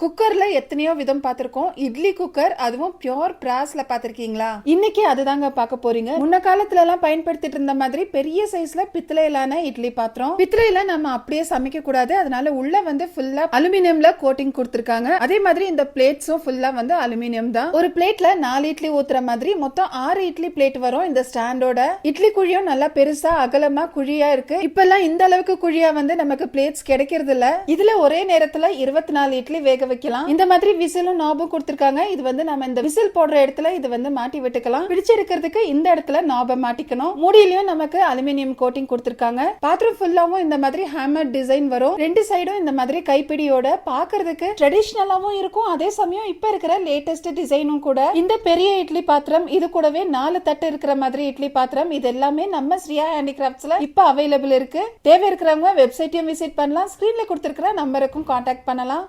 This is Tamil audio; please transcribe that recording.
குக்கர்ல எத்தனையோ விதம் பார்த்திருக்கோம். இட்லி குக்கர் அதுவும் பியோர் பிராஸ்ல பாத்திருக்கீங்களா இன்னைக்கு அதுதாங்க பார்க்க போறீங்க. முன்ன காலத்துல எல்லாம் பயன்படுத்திட்டு இருந்த மாதிரி பெரிய சைஸ்ல பித்தளையிலான இட்லி பாத்திரம். பித்தளையில நம்ம அப்படியே சமைக்க கூடாது. அதனால உள்ள வந்து ஃபுல்லா அலுமினியம்ல கோட்டிங் கொடுத்திருக்காங்க. அதே மாதிரி இந்த பிளேட்ஸும் ஃபுல்லா வந்து அலுமினியம் தான். ஒரு பிளேட்ல நாலு இட்லி ஊத்துற மாதிரி மொத்தம் ஆறு இட்லி பிளேட் வரும் இந்த ஸ்டாண்டோட இட்லி குழியும் நல்லா பெருசா அகலமா குழியா இருக்கு. இப்பெல்லாம் இந்த அளவுக்கு குழியா வந்து நமக்கு பிளேட்ஸ் கிடைக்கிறது இல்ல இதுல ஒரே நேரத்துல இருபத்தி நாலு இட்லி வேக வைக்கலாம். இந்த மாதிரி விசிலும் நாபும் கொடுத்துருக்காங்க. இது வந்து நம்ம இந்த விசில் போடுற இடத்துல இது வந்து மாட்டி விட்டுக்கலாம். பிடிச்சிருக்கிறதுக்கு இந்த இடத்துல நாப மாட்டிக்கணும். மூடியிலயும் நமக்கு அலுமினியம் கோட்டிங் கொடுத்துருக்காங்க. பாத்திரம் ஃபுல்லாவும் இந்த மாதிரி ஹேமர் டிசைன் வரும். ரெண்டு சைடும் இந்த மாதிரி கைப்பிடியோட பாக்குறதுக்கு ட்ரெடிஷ்னலாவும் இருக்கும். அதே சமயம் இப்ப இருக்கிற லேட்டஸ்ட் டிசைனும் கூட. இந்த பெரிய இட்லி பாத்திரம் இது கூடவே நாலு தட்டு இருக்கிற மாதிரி இட்லி பாத்திரம். இது எல்லாமே நம்ம ஸ்ரீயா ஹேண்டிகிராஃப்ட்ஸ்ல இப்ப அவைலபிள் இருக்கு. தேவை இருக்கிறவங்க வெப்சைட்டையும் விசிட் பண்ணலாம். ஸ்கிரீன்ல கொடுத்துருக்கிற நம்பருக்கும் காண்டாக்ட் பண்ணலாம்.